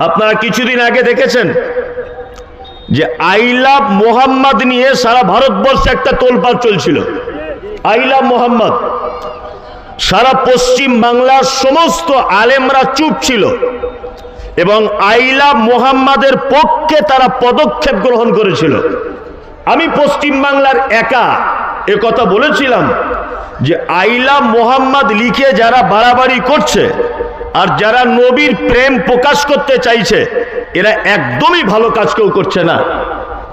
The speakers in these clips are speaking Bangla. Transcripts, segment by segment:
আপনারা কিছুদিন আগে দেখেছেন যে আই লাভ মোহাম্মদ নিয়ে সারা ভারতবর্ষে একটা তোলপাড় চলছিল। আই লাভ মোহাম্মদ সারা পশ্চিম বাংলার সমস্ত আলেমরা চুপ ছিল এবং আইলা মোহাম্মদের পক্ষে তারা পদক্ষেপ গ্রহণ করেছিল। আমি পশ্চিম বাংলার একা এ কথা বলেছিলাম যে আইলা মোহাম্মদ লিখে যারা বাড়াবাড়ি করছে আর যারা নবীর প্রেম প্রকাশ করতে চাইছে, এরা একদমই ভালো কাজ কেউ করছে না।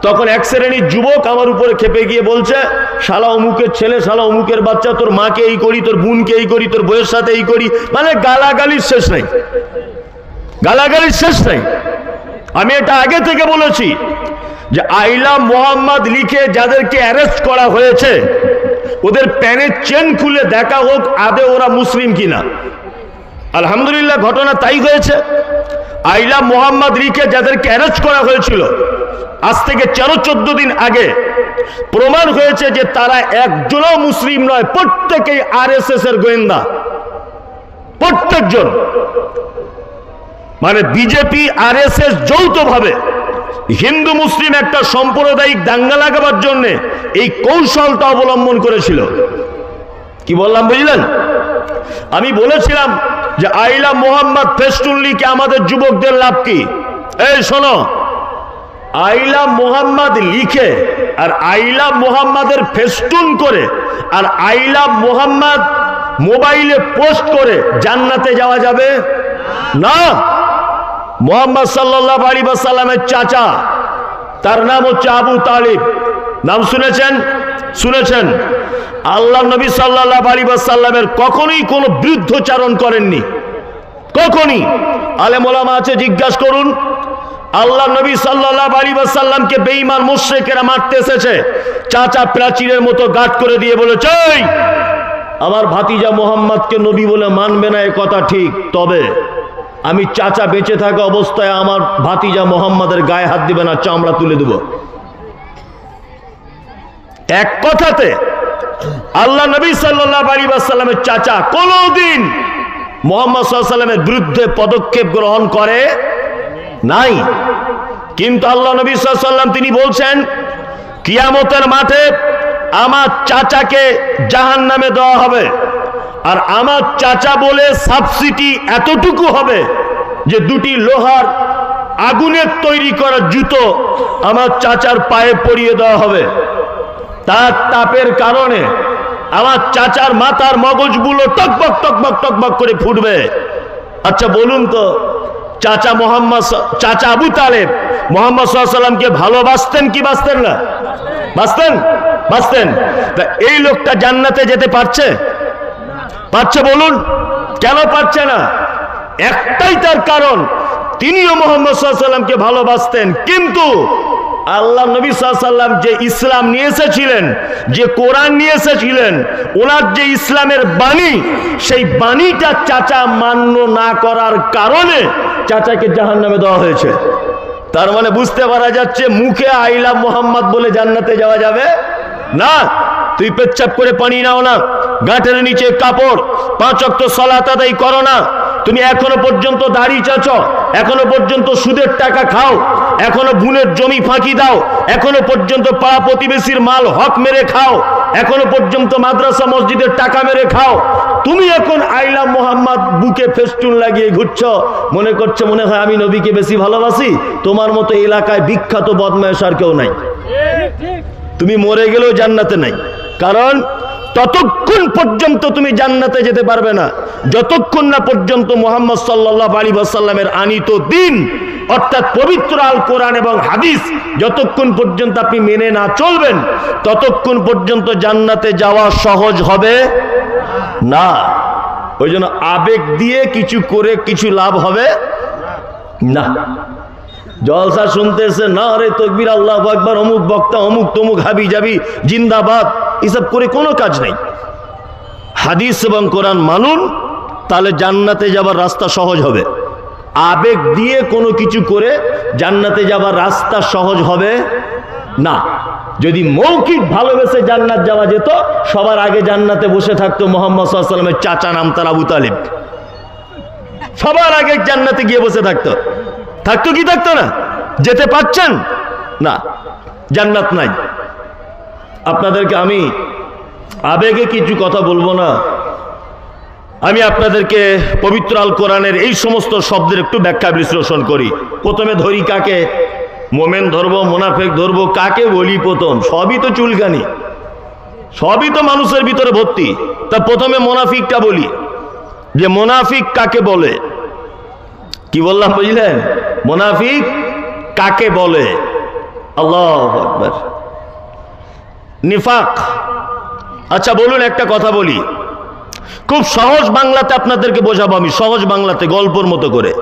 তখন এক শ্রেণির যুবক আমার উপরে খেপে গিয়ে বলছে, শালা অমুকের ছেলে, শালা অমুকের বাচ্চা, তোর মাকে এই করি, তোর বোনকে এই করি, তোর বইয়ের সাথে এই করি। মানে গালাগালির শেষ নাই। গালাগালির শেষ নাই। আমি এটা আগে থেকে বলেছি যে আইলা মোহাম্মদ লিখে যাদেরকে অ্যারেস্ট করা হয়েছে, ওদের প্যানের চেন খুলে দেখা হোক আদে ওরা মুসলিম কিনা। আলহামদুলিল্লাহ, ঘটনা তাই হয়েছে। আইলা মোহাম্মদ রিকে যাদেরকে অ্যারেস্ট করা হয়েছিল, আজ থেকে চারো চোদ্দ দিন আগে প্রমাণ হয়েছে যে তারা একজনও মুসলিম নয়, প্রত্যেকেই আর এর গোয়েন্দা। প্রত্যেকজন। মানে বিজেপি আর এস এস যৌথভাবে হিন্দু মুসলিম একটা সাম্প্রদায়িক দাঙ্গা লাগাবার জন্য এই কৌশলটা অবলম্বন করেছিল। কি বললাম, বুঝলেন? আমি বলেছিলাম যে আইলা মোহাম্মদ ফেস্টুল্লিকে আমাদের যুবকদের লাভ কি? এই শোনো, আইলা মোহাম্মদ লিখে আর আইলা মোহাম্মদের ফেস্টুন করে আর আইলা মোহাম্মদ মোবাইলে পোস্ট করে জান্নাতে যাওয়া যাবে? না। মোহাম্মদ সাল্লাহ আলী চাচা, তার নাম হচ্ছে আবু তালিব। নাম শুনেছেন? শুনেছেন? আল্লাহ নবী সাল্লাহ আলী সাল্লামের কখনোই কোনো বৃদ্ধচারণ করেননি। কখনই। আলেমোলামা আছে, জিজ্ঞাসা করুন। আল্লাহ নবী সাল্লাহ আলী সাল্লামকে বেঈমান মুশ্রেকেরা মারতে এসেছে। চাচা প্রাচীরের মতো গাট করে দিয়ে বলেছে আমার ভাতিজা মোহাম্মদকে নবী বলে মানবে না, এ কথা ঠিক। তবে আমি চাচা বেঁচে থাকা অবস্থায় আমার ভাতিজা মোহাম্মদের গায়ে হাত দিবে না, চামড়া তুলে দেব। এক কথাতে, আল্লাহ নবী সাল্লাহ আলী সাল্লামের চাচা কোনোদিন মোহাম্মদ সাল্লামের বিরুদ্ধে পদক্ষেপ গ্রহণ করে নাই। কিন্তু আল্লাহ নবী সাল্লাম তিনি বলছেন, কিয়ামতের মাঠে আমার চাচাকে জাহান নামে দেওয়া হবে আর আমার চাচা বলে সাবসিডি এতটুকু হবে যে দুটি লোহার আগুনের তৈরি করা জুতো আমার চাচার পায়ে পরিয়ে দেওয়া হবে। তার তাপের কারণে আমার চাচার মাথার মগজগুলো টকবক টকবক টকবক করে ফুটবে। আচ্ছা বলুন তো, চাচা মোহাম্মদ চাচা আবু তালেব মোহাম্মদ সাল্লামকে ভালোবাসতেন কি বাঁচতেন না? বাঁচতেন বাঁচতেন তা এই লোকটা জান্নাতে যেতে পারছে? পারছে বলুন। কেন পারছে না? একটাই তার কারণ, তিনিও মোহাম্মদ সাল্লামকে ভালোবাসতেন, কিন্তু আল্লাহ নবী সাল্লাম যে ইসলাম নিয়ে এসেছিলেন, যে কোরআন নিয়ে এসেছিলেন, ওনার যে ইসলামের বাণী, সেই বাণীটা চাচা মান্য না করার কারণে চাচাকে জাহান নামে দেওয়া হয়েছে। তার মানে বুঝতে পারা যাচ্ছে, মুখে আইলা মোহাম্মদ বলে জান্নাতে যাওয়া যাবে? না। তুই পেচ্ছাপ করে পানি নাও না গাঁটের নিচে কাপড়, পাঁচ অক্ট সলাত আদায় করো না। তুমি এখনও পর্যন্ত দাড়ি চাচ এখনও পর্যন্ত সুদের টাকা খাও এখনও বুনের জমি ফাঁকি দাও এখনও পর্যন্ত পাড়া প্রতিবেশীর মাল হক মেরে খাও এখনও পর্যন্ত মাদ্রাসা মসজিদের টাকা মেরে খাও। তুমি এখন আইলা মোহাম্মদ বুকে ফেস্টুন লাগিয়ে ঘুরছ মনে করছে মনে হয় আমি নবীকে বেশি ভালোবাসি তোমার মতো এলাকায় বিখ্যাত বদমায়েশ আর কেউ নাই। তুমি মরে গেলেও জান্নাতে নাই। কারণ ততক্ষণ পর্যন্ত তুমি জান্নাতে যেতে পারবে না। যতক্ষণ না পর্যন্ত মোহাম্মদ সাল্লাহ আলী সাল্লামের আনিত দিন, অর্থাৎ পবিত্র আল কোরআন এবং হাদিস, যতক্ষণ পর্যন্ত আপনি মেনে না চলবেন, ততক্ষণ পর্যন্ত জান্নাতে যাওয়া সহজ হবে না। ওই জন্য আবেগ দিয়ে কিছু করে কিছু লাভ হবে না। জলসা শুনতেছে, না রে তকবির, আল্লাহ একবার অমুক বক্তা, অমুক তমুক হাবি যাবি জিন্দাবাদ, এসব করে কোনো কাজ নেই। হাদিস এবং কোরআন মানুন, তাহলে জান্নাতে যাবার রাস্তা সহজ হবে। আবেগ দিয়ে কোনো কিছু করে জান্নাতে যাবার রাস্তা সহজ হবে না। যদি মৌখিক ভালোবেসে জান্নাত যাওয়া যেত, সবার আগে জান্নাতে বসে থাকতো মোহাম্মদ সাল্লামের চাচা নাম তার আবু তালিব। সবার আগে জান্নাতে গিয়ে বসে থাকতো। থাকতো কি থাকতো না? যেতে পারছেন? না, জান্নাত নাই। আপনাদেরকে আমি আবেগে কিছু কথা বলব না। আমি আপনাদেরকে পবিত্র আল কোরআনের এই সমস্ত শব্দের একটু ব্যাখ্যা বিশ্লেষণ করি। প্রথমে ধরি কাকে? মোমেন ধরবো, মোনাফেক ধরবো, কাকে বলি প্রথম? সবই তো চুলকানি। সবই তো মানুষের ভিতরে ভর্তি। তা প্রথমে মোনাফিকটা বলি। যে মোনাফিক কাকে বলে? কি বললাম বুঝলেন? মোনাফিক কাকে বলে? আল্লাহ আকবার। নিফাক। আচ্ছা বলুন একটা কথা বলি। খুব সহজ বাংলাতে আপনাদেরকে বোঝাবো আমি, সহজ বাংলাতে, গল্পর মতো করে।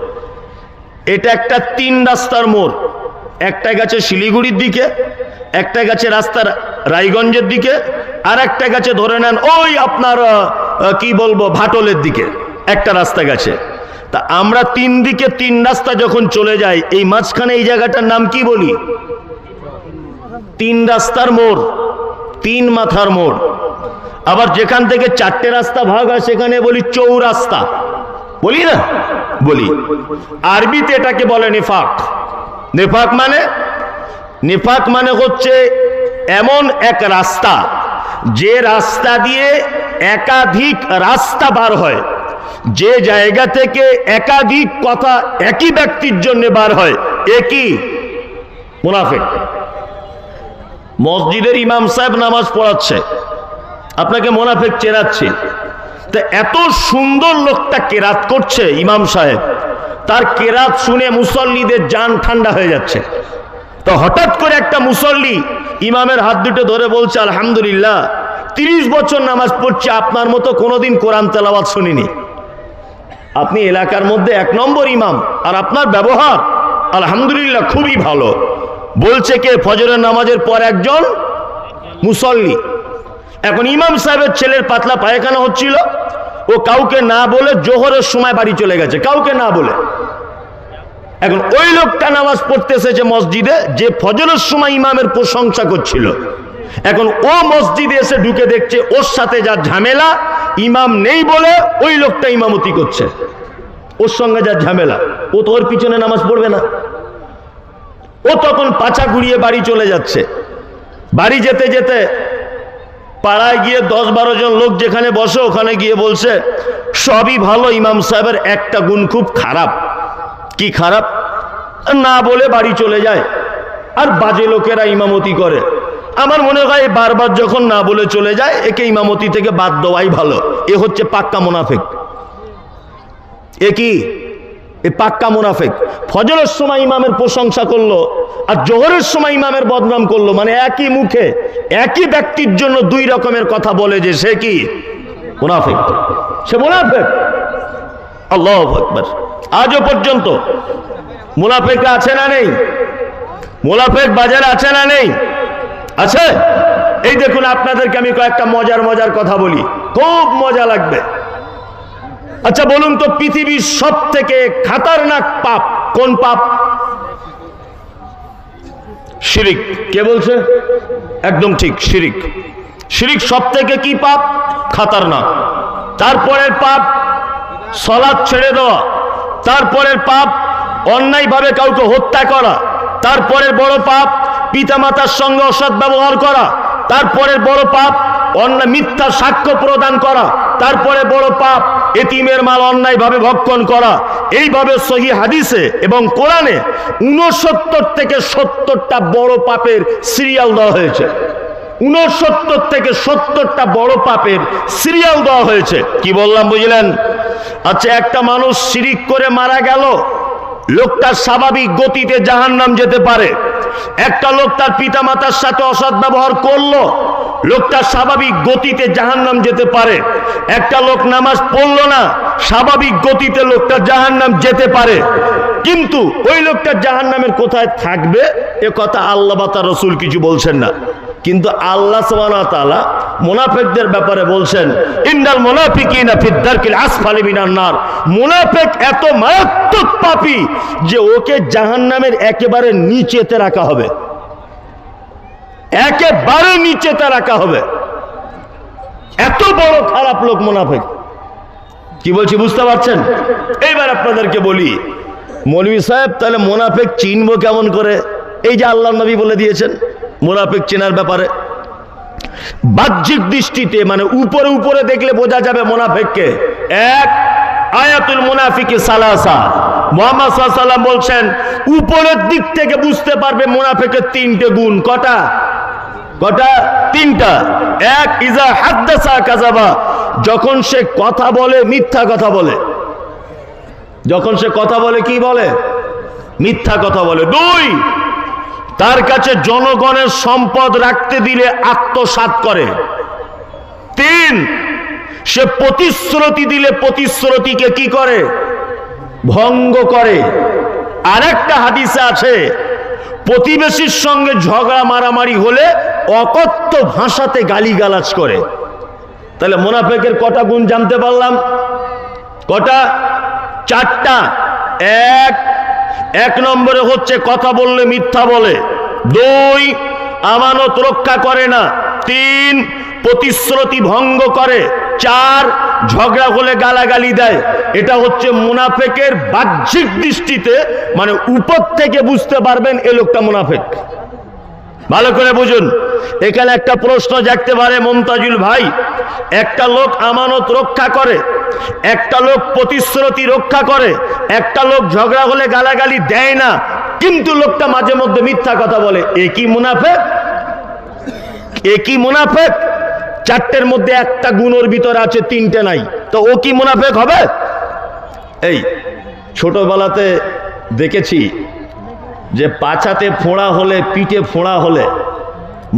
এটা একটা তিন রাস্তার মোড়। একটা গেছে শিলিগুড়ির দিকে, একটা গেছে রাস্তার রায়গঞ্জের দিকে, আর একটা গেছে ধরে নেন ওই আপনার কি বলব, ভাটলের দিকে। একটা রাস্তা গেছে। তা আমরা তিন দিকে তিন রাস্তা যখন চলে যাই, এই মাঝখানে এই জায়গাটার নাম কি বলি? তিন রাস্তার মোড়, তিন মাথার মোড়। আবার যেখান থেকে চারটে রাস্তা ভাগ হয়, সেখানে বলি চৌরাস্তা। বলি না? বলি। আরবিতে এটাকে বলে নিফাক। নিফাক মানে? নিফাক মানে হচ্ছে এমন এক রাস্তা, যে রাস্তা দিয়ে একাধিক রাস্তা বার হয়। যে জায়গা থেকে একাধিক কথা একই ব্যক্তির জন্য বার হয় একই মুনাফেক। মসজিদের ইমাম সাহেব নামাজ পড়াচ্ছে, আপনাকে মোনাফেক চেরাচ্ছে তা এত সুন্দর লোকটা কেরাত করছে ইমাম সাহেব, তার কেরাত শুনে মুসল্লিদের যান ঠান্ডা হয়ে যাচ্ছে। তো হঠাৎ করে একটা মুসল্লি ইমামের হাত দুটো ধরে বলছে, আলহামদুলিল্লাহ, তিরিশ বছর নামাজ পড়ছে, আপনার মতো কোনোদিন কোরআন তেলাওয়াত শুনিনি। আপনি এলাকার মধ্যে এক নম্বর ইমাম আর আপনার ব্যবহার আলহামদুলিল্লাহ খুবই ভালো। বলছে কে? ফজরের নামাজের পর একজন মুসল্লি। এখন ইমাম সাহেবের ছেলের পাতলা পায়খানা হচ্ছিল। ও কাউকে না বলে জোহরের সময় বাড়ি চলে গেছে। কাউকে না বলে। এখন ওই লোকটা নামাজ পড়তে এসেছে মসজিদে, যে ফজরের সময় ইমামের প্রশংসা করছিল। এখন ও মসজিদে এসে ঢুকে দেখছে, ওর সাথে যা ঝামেলা, ইমাম নেই বলে ওই লোকটা ইমামতি করছে। ওর সঙ্গে যা ঝামেলা, ও তো ওর পিছনে নামাজ পড়বে না। ও তখন পাছা ঘুরিয়ে বাড়ি চলে যাচ্ছে। বাড়ি যেতে যেতে পাড়ায় গিয়ে দশ বারো জন লোক যেখানে বসে, ওখানে গিয়ে বলছে, সবই ভালো, ইমাম সাহেবের একটা গুণ খুব খারাপ। কি খারাপ? না বলে বাড়ি চলে যায়। আর বাজে লোকেরা ইমামতি করে। আমার মনে হয় বারবার যখন না বলে চলে যায়, একে ইমামতি থেকে বাদ দেওয়াই ভালো। এ হচ্ছে পাক্কা মুনাফেক। এ কি? এ পাক্কা মুনাফেক। ফজরের সময় ইমামের প্রশংসা করল, আর জোহরের সময় ইমামের বদনাম করল। মানে একই মুখে, একই ব্যক্তির জন্য দুই রকমের কথা বলে যে সে কি? মুনাফেক। সে মুনাফেক। আল্লাহ আকবার। আজও পর্যন্ত মুনাফেক আছে না নেই? মুনাফেক বাজারে আছে না নেই? আছে? এই দেখুন, আপনাদেরকে আমি কয়েকটা মজার মজার কথা বলি। খুব মজা লাগবে। আচ্ছা বলুন তো, পৃথিবীর সব থেকে খাতারনাক পাপ কোন পাপ? শিরিক। কে বলছে? একদম ঠিক, শিরিক। শিরিক সব থেকে কি পাপ? খাতারনাক। তারপরের পাপ সলাদ ছেড়ে দেওয়া। তারপরের পাপ, অন্যায়ভাবে কাউকে হত্যা করা। তারপরের বড় পাপ পিতামাতার সঙ্গে অসৎ ব্যবহার করা, তারপরের বড় পাপ অন্যায় মিথ্যা সাক্ষ্য প্রদান করা, তারপরে বড় পাপ, এতিমের মাল অন্যায়ভাবে ভক্ষণ করা। এইভাবে সহি হাদিসে এবং কোরআনে উনসত্তর থেকে সত্তরটা বড় পাপের সিরিয়াল দেওয়া হয়েছে। উনসত্তর থেকে সত্তরটা বড় পাপের সিরিয়াল দেওয়া হয়েছে। কি বললাম বুঝলেন? আচ্ছা একটা মানুষ সিরিক করে মারা গেল লোকটা স্বাভাবিক গতিতে জাহান্নাম যেতে পারে। একটা লোক তার পিতা মাতার সাথে অসৎ ব্যবহার করল, লোকটা স্বাভাবিক গতিতে জাহান্নাম যেতে পারে। একটা লোক নামাজ পড়ল না, স্বাভাবিক গতিতে লোকটা জাহান্নাম যেতে পারে। কিন্তু ওই লোকটা জাহান্নামের কোথায় থাকবে, এ কথা আল্লাহ বা তার রসুল কিছু বলছেন না। কিন্তু আল্লাহ সুবহানাহু ওয়া তাআলা মুনাফিকদের ব্যাপারে বলছেন, ইন্নাল মুনাফিকিনা ফিদ্দারকিল আসফালি মিনান নার। মুনাফিক এত মারাত্মক পাপী যে ওকে জাহান্নামের একেবারে নিচেতে রাখা হবে। একেবারে নিচেতে রাখা হবে। এত বড় খারাপ লোক মুনাফিক। কি বলছি, বুঝতে পারছেন? এইবার আপনাদেরকে বলি, মৌলভী সাহেব, তাহলে মোনাফেক চিনবো কেমন করে? এই যে আল্লাহ নবী বলে দিয়েছেন, মোনাফেক চেনার ব্যাপারে। বাহ্যিক দৃষ্টিতে মানে উপরে উপরে দেখলে বোঝা যাবে মোনাফেককে। এক, আয়াতুল মুনাফিকে সালাসা। মোহাম্মদ সাল্লাম বলছেন, উপরের দিক থেকে বুঝতে পারবে মোনাফেকের তিনটে গুণ। কটা? কটা? তিনটা। এক ইজা হাদ্দাসা কাজাবা যখন সে কথা বলে, মিথ্যা কথা বলে। যখন সে কথা বলে, কি বলে? মিথ্যা কথা বলে। দুই তার কাছে জনগণের সম্পদ রাখতে দিলে আত্মসাত করে। তিন, সে প্রতিশ্রুতি দিলে প্রতিশ্রুতিকে কি করে? ভঙ্গ করে। আরেকটা হাদিসে আছে, প্রতিবেশীর সঙ্গে ঝগড়া মারামারি হলে অকথ্য ভাষাতে গালিগালাজ করে। তাহলে মোনাফেকের কটা গুণ জানতে পারলাম? কটা? চারটা। এক এক নম্বরে হচ্ছে কথা বললে মিথ্যা বলে। দুই, আমানত রক্ষা করে না। তিন, প্রতিশ্রুতি ভঙ্গ করে। চার, ঝগড়া হলে গালাগালি দেয়। এটা হচ্ছে মুনাফেকের বাহ্যিক দৃষ্টিতে মানে উপর থেকে বুঝতে পারবেন এ লোকটা মুনাফেক। ভালো করে বুঝুন। এখানে একটা প্রশ্ন জাগতে পারে মমতাজুল ভাই। একটা লোক আমানত রক্ষা করে, একটা লোক প্রতিশ্রুতি রক্ষা করে একটা লোক ঝগড়া হলে গালাগালি দেয় না, কিন্তু লোকটা মাঝে মধ্যে মিথ্যা কথা বলে। একই মুনাফেক? একই মুনাফেক? চারটের মধ্যে একটা গুণের ভিতরে আছে, তিনটে নাই। তো ও কি মুনাফেক হবে? এই, ছোটবেলাতে দেখেছি যে পাছাতে ফোঁড়া হলে, পিঠে ফোঁড়া হলে,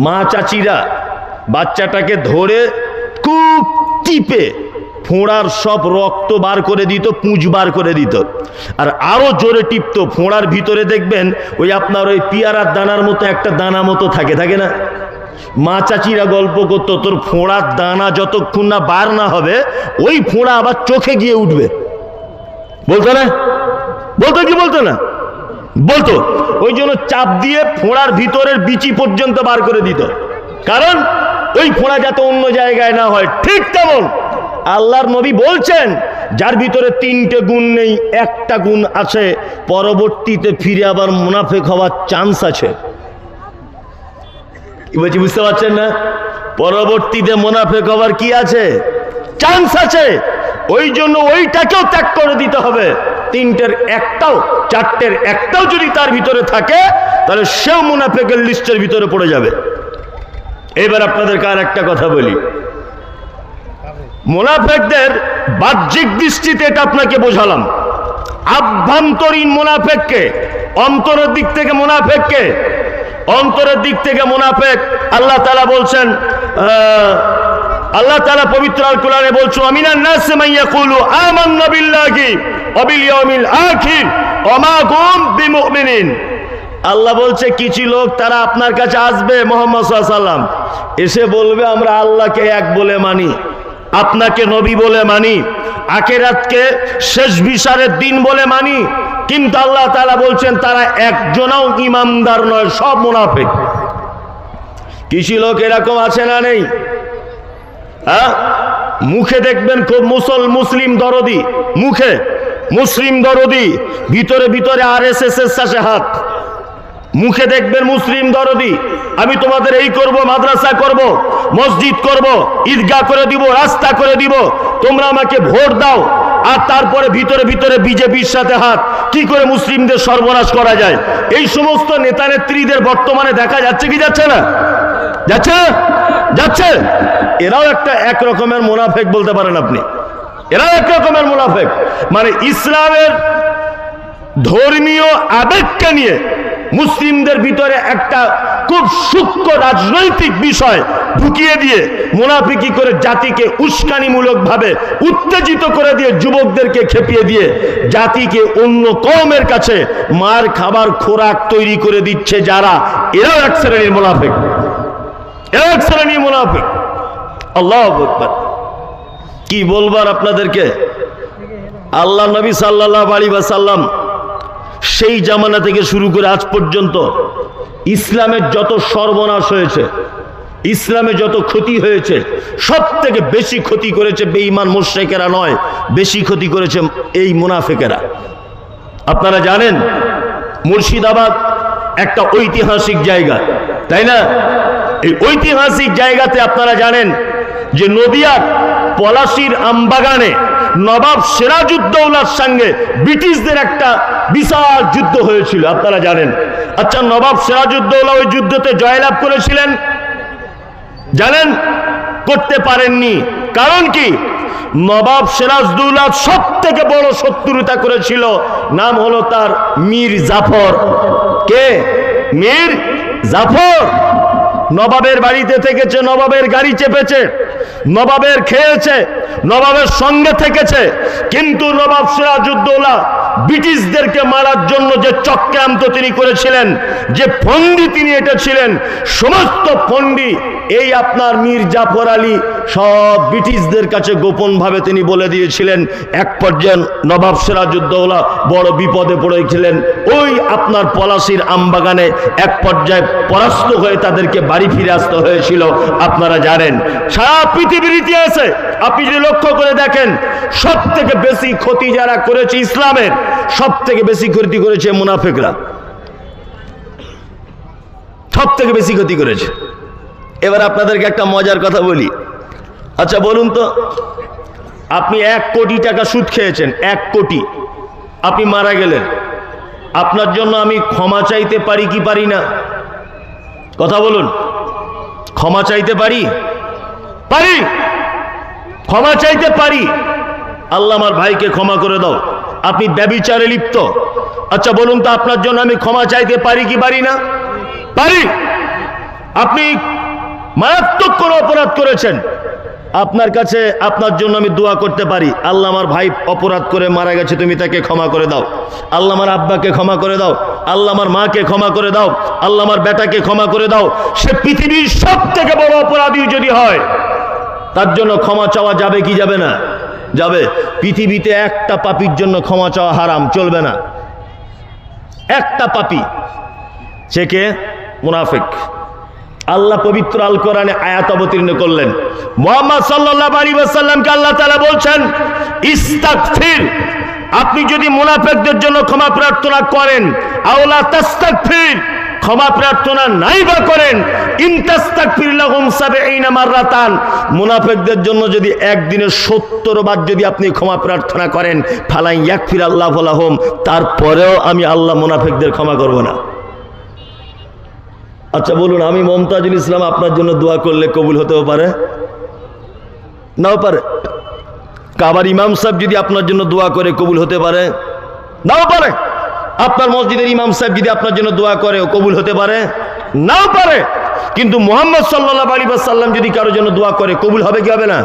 মা চাচিরা বাচ্চাটাকে ধরে খুব টিপে ফোঁড়ার সব রক্ত বার করে দিত, পুঁজ বার করে দিত। আর আরও জোরে টিপতো, ফোঁড়ার ভিতরে দেখবেন ওই আপনার ওই পিয়ারার দানার মতো একটা দানা মতো থাকে থাকে না? মা চাচিরা গল্প করতো, তোর ফোঁড়ার দানা যতক্ষণ না বার না হবে, ওই ফোঁড়া আবার চোখে গিয়ে উঠবে। বলতো না? বলতো কি বলতো না? বলতো, ওই জন্য চাপ দিয়ে ফোঁড়ার ভিতরের বিচি পর্যন্ত বার করে দিত। কারণ ওই ফোঁড়া যাতে অন্য জায়গায় না হয়, ঠিক তেমন। আল্লাহর নবী বলছেন, যার ভিতরে তিনটে গুণ নেই, একটা গুণ আছে, পরবর্তীতে ফিরে আবার মুনাফেক হওয়ার চান্স আছে। বুঝতে পারছেন না? পরবর্তীতে মুনাফেক হওয়ার কি আছে? চান্স আছে। ওই জন্য ওইটাকেও ত্যাগ করে দিতে হবে। তিনটের একটাও, চারটের একটাও যদি তার ভিতরে থাকে, তাহলে সেও মুনাফেকের লিস্টের ভিতরে পড়ে যাবে। এবার আপনাদেরকে আর একটা কথা বলি। মোনাফেকদের বাহ্যিক দৃষ্টিতে এটা আপনাকে বোঝালাম। আভ্যন্তরীণ মোনাফেককে, অন্তরের দিক থেকে মোনাফেককে, অন্তরের দিক থেকে মোনাফেক, আল্লাহ তালা বলছেন আল্লাহ তালা পবিত্র আল কোরআনে বলছো আমিনান নাস মাইয়া কুলু আমান্না বিল্লাহি ওয়া বিল ইয়াউমিল আখির ওয়া মা কুম বিমুমিনিন। আল্লাহ বলছে, কিছু লোক তারা আপনার কাছে আসবে মোহাম্মদ সাল্লাম এসে বলবে, আমরা আল্লাহকে এক বলে মানি। আপনাকে নবী বলে মানি, আখেরাতকে শেষ বিচারের দিন বলে মানি, কিন্তু আল্লাহ তাআলা বলছেন, তারা একজনও ইমামদার নয়, সব মুনাফিক। কিছু লোক এরকম আছে না নেই? হ্যাঁ? মুখে দেখবেন খুব মুসল, মুসলিম দরদি, মুখে, মুসলিম দরদি, ভিতরে ভিতরে আর এস এস এস হাত। মুখে দেখবেন মুসলিম দরদি, আমি তোমাদের এই করব, মাদ্রাসা করব, মসজিদ করব, ঈদগাহ করে দিব, রাস্তা করে দিব, তোমরা আমাকে ভোট দাও, আর তারপরে ভিতরে ভিতরে বিজেপির সাথে হাত, কি করে মুসলিমদের সর্বনাশ করা যায়? এই সমস্ত নেতা নেত্রীদের বর্তমানে দেখা যাচ্ছে কি যাচ্ছে না? যাচ্ছে? যাচ্ছে? এরাও একটা এক রকমের মুনাফেক বলতে পারেন আপনি। এরাও এক রকমের মুনাফেক। মানে ইসলামের ধর্মীয় আবেগকে নিয়ে মুসলিমদের ভিতরে একটা খুব সূক্ষ্ম রাজনৈতিক বিষয় ঢুকিয়ে দিয়ে মুনাফিকি করে জাতিকে উস্কানিমূলক ভাবে উত্তেজিত করে দিয়ে যুবকদেরকে খেপিয়ে দিয়ে জাতিকে অন্য কমের কাছে মার খাবার খোরাক তৈরি করে দিচ্ছে যারা, এরাও এক শ্রেণির মুনাফিক। এরাও এক শ্রেণির মুনাফিক। আল্লাহ কি বলবার আপনাদেরকে? আল্লাহ নবী সাল্লাহ আলী সাল্লাম সেই জামানা থেকে শুরু করে আজ পর্যন্ত ইসলামের যত সর্বনাশ হয়েছে, ইসলামে যত ক্ষতি হয়েছে সব থেকে বেশি ক্ষতি করেছে বেঈমান মোশেকেরা নয়, বেশি ক্ষতি করেছে এই মুনাফেকেরা। আপনারা জানেন, মুর্শিদাবাদ একটা ঐতিহাসিক জায়গা, তাই না? এই ঐতিহাসিক জায়গাতে আপনারা জানেন যে নদিয়ার পলাশির আমবাগানে নবাব সিরাজউদ্দৌলার সঙ্গে ব্রিটিশদের একটা বিশাল যুদ্ধ হয়েছিল, আপনারা জানেন। আচ্ছা নবাব সিরাজউদ্দৌলা ওই যুদ্ধতে জয়লাভ করেছিলেন? জানেন? করতে পারেননি। কারণ কি? নবাব সিরাজদৌল্লা সব থেকে বড় শত্রুতা করেছিল, নাম হলো তার মীর জাফর। কে? মীর জাফর। নবাবের বাড়িতে থেকেছে নবাবের গাড়ি চেপেছে নবাবের খেয়েছে নবাবের সঙ্গে থেকেছে কিন্তু নবাব সিরাজউদ্দৌলা ব্রিটিশদেরকে মারার জন্য যে চক্রান্ত তিনি করেছিলেন, যে ফন্দি তিনি এটা ছিলেন সমস্ত ফন্দি, এই আপনার মীর জাফর আলী, সব ব্রিটিশদের কাছে গোপনভাবে তিনি বলে দিয়েছিলেন, এক পর্যায়ে নবাব সিরাজউদ্দৌলা বড় বিপদে পড়েছিলেন, ওই আপনার পলাশির আমবাগানে এক পর্যায়ে পরাস্ত হয়ে তাদেরকে বাড়ি ফিরে আসতে হয়েছিল, আপনারা জানেন। সারা পৃথিবীর ইতিহাসে আপনি যদি লক্ষ্য করে দেখেন সব থেকে বেশি ক্ষতি যারা করেছে ইসলামের সব থেকে বেশি ক্ষতি করেছে মুনাফেকরা। সব থেকে বেশি ক্ষতি করেছে। এবার আপনাদেরকে একটা মজার কথা বলি। আচ্ছা বলুন তো, আপনি এক কোটি টাকা সুদ খেয়েছেন, এক কোটি। আপনি মারা গেলেন। আপনার জন্য আমি ক্ষমা চাইতে পারি কি পারি না? কথা বলুন। ক্ষমা চাইতে পারি? পারি। ক্ষমা চাইতে পারি। আল্লাহ আমার ভাইকে ক্ষমা করে দাও। আপনি ব্যবিচারে লিপ্ত। আচ্ছা বলুন তো আপনার জন্য আমি ক্ষমা চাইতে পারি কি পারি না? পারি। আপনি মারাত্মক কোনো অপরাধ করেছেন। আপনার কাছে, আপনার জন্য আমি দোয়া করতে পারি। আল্লাহ আমার ভাই অপরাধ করে মারা গেছে, তুমি তাকে ক্ষমা করে দাও। আল্লাহ আমার আব্বাকে ক্ষমা করে দাও। আল্লাহ আমার মাকে ক্ষমা করে দাও। আল্লাহ আমার বেটাকে ক্ষমা করে দাও। সে পৃথিবীর সব থেকে বড় অপরাধী যদি হয়, তার জন্য ক্ষমা চাওয়া যাবে কি যাবে না? যাবে। পৃথিবীতে একটা পাপির জন্য ক্ষমা চাওয়া হারাম, চলবে না। একটা পাপি, সে কে? মুনাফিক। আল্লাহ পবিত্র আল কোরআনে আয়াত অবতীর্ণ করলেন। মোহাম্মদ সাল্লাল্লাহু আলাইহি ওয়াসাল্লামকে আল্লাহ তাআলা বলছেন, ইস্তাগফির। আপনি যদি মুনাফিকদের জন্য ক্ষমা প্রার্থনা করেন, আওলা তাস্তাগফির। ক্ষমা প্রার্থনা নাই বা করেন মুনাফিকদের জন্য যদি একদিনে 70 বার যদি আপনি ক্ষমা প্রার্থনা করেন ফালাই ইয়াকফির আল্লাহু লাহুম। তারপরেও আমি আল্লাহ মুনাফিকদের ক্ষমা করব না। আচ্ছা বলুন, আমি মমতাজুল ইসলাম আপনার জন্য দোয়া করলে কবুল হতেও পারে? নাও পারে। কাবার ইমাম সাহেব যদি আপনার জন্য দোয়া করে কবুল হতে পারে? নাও পারে। আপনার মসজিদের ইমাম সাহেব যদি আপনার জন্য দোয়া করে, ও কবুল হতে পারে? নাও পারে। কিন্তু মোহাম্মদ সাল্লাহ আলী সাল্লাম যদি কারোর জন্য দোয়া করে, কবুল হবে কি হবে না?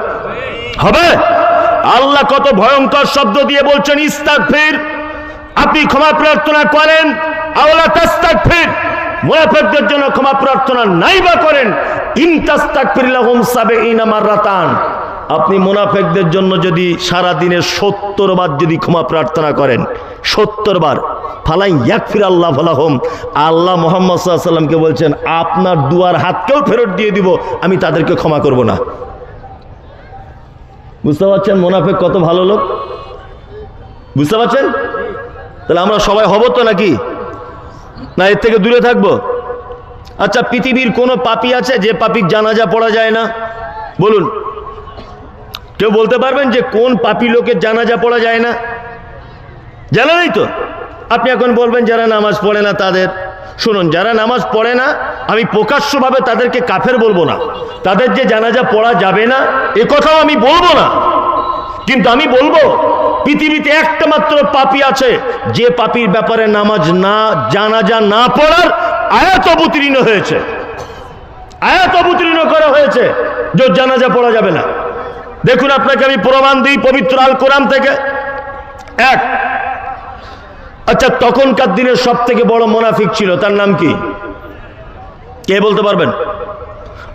হবে। আল্লাহ কত ভয়ঙ্কর শব্দ দিয়ে বলছেন ইস্তাক ফির আপনি ক্ষমা প্রার্থনা করেন, আওলা তাস্তাক ফির মুনাফিকদের জন্য ক্ষমা প্রার্থনা নাই বা করেন। ইনতাস্তাকফিরলাহুম সাবেঈনা মাররাতান। আপনি মুনাফিকদের জন্য যদি সারা দিনে সত্তর বার যদি ক্ষমা প্রার্থনা করেন, সত্তর বার। ফালাই ইয়াকফির আল্লাহ ফালাহম। আল্লাহ মোহাম্মদ সাল্লামকে বলছেন, আপনার দুয়ার হাতকেও ফেরত দিয়ে দিব, আমি তাদেরকে ক্ষমা করব না। বুঝতে পারছেন মোনাফেক কত ভালো লোক? বুঝতে পারছেন? তাহলে আমরা সবাই হব তো নাকি? না, এর থেকে দূরে থাকব? আচ্ছা পৃথিবীর কোনো পাপি আছে যে পাপির জানাজা পড়া যায় না? বলুন। কেউ বলতে পারবেন যে কোন পাপি লোকের জানাজা পড়া যায় না? জানা নেই তো? আপনি এখন বলবেন, যারা নামাজ পড়ে না তাদের, শুনুন, যারা নামাজ পড়ে না, আমি প্রকাশ্যভাবে তাদেরকে কাফের বলব না। তাদের যে জানাজা পড়া যাবে না, এ কথাও আমি বলব না। কিন্তু আমি বলব, পৃথিবীতে একটা মাত্র পাপি আছে, যে পাপির ব্যাপারে নামাজ না, জানাজা না পড়ার আয়াত অবতীর্ণ হয়েছে। আয়াত অবতীর্ণ করা হয়েছে, যে জানাজা পড়া যাবে না। দেখুন, আপনাকে আমি প্রমাণ দিই, পবিত্র আল কোরআন থেকে। এক আচ্ছা তখনকার দিনের সব থেকে বড় মোনাফিক ছিল, তার নাম কি? কে বলতে পারবেন?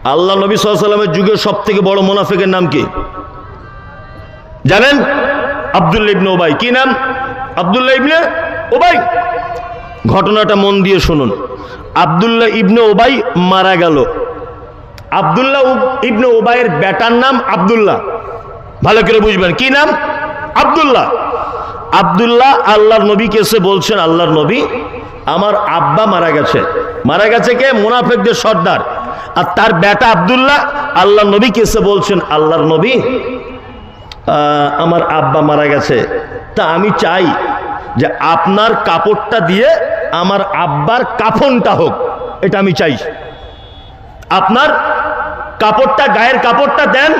আল্লাহ নবী সাল্লামের যুগের সব থেকে বড় মোনাফিকের নাম কি? জানেন? আবদুল্লা ইবনে ওবাই কি নাম? আবদুল্লাহ ইবনে ওবাই ঘটনাটা মন দিয়ে শুনুন। আবদুল্লাহ ইবনে ওবাই মারা গেল। আবদুল্লাহ ইবনে ওবাইয়ের বেটার নাম আবদুল্লাহ। ভালো করে বুঝবেন। কি নাম? আবদুল্লাহ। আবদুল্লাহ আল্লাহর নবীকে এসে বলছেন, আল্লাহর নবী, আমার আব্বা মারা গেছে। মারা গেছে কে? মুনাফেকদের সর্দার। আর তার বেটা আবদুল্লাহ আল্লাহর নবীকে এসে বলছেন, আল্লাহর নবী আমার আব্বা মারা গেছে। তা আমি চাই যে আপনার কাপড়টা দিয়ে আমার আব্বার কাফনটা হোক। এটা আমি চাই। আপনার কাপড়টা, গায়ের কাপড়টা দেন।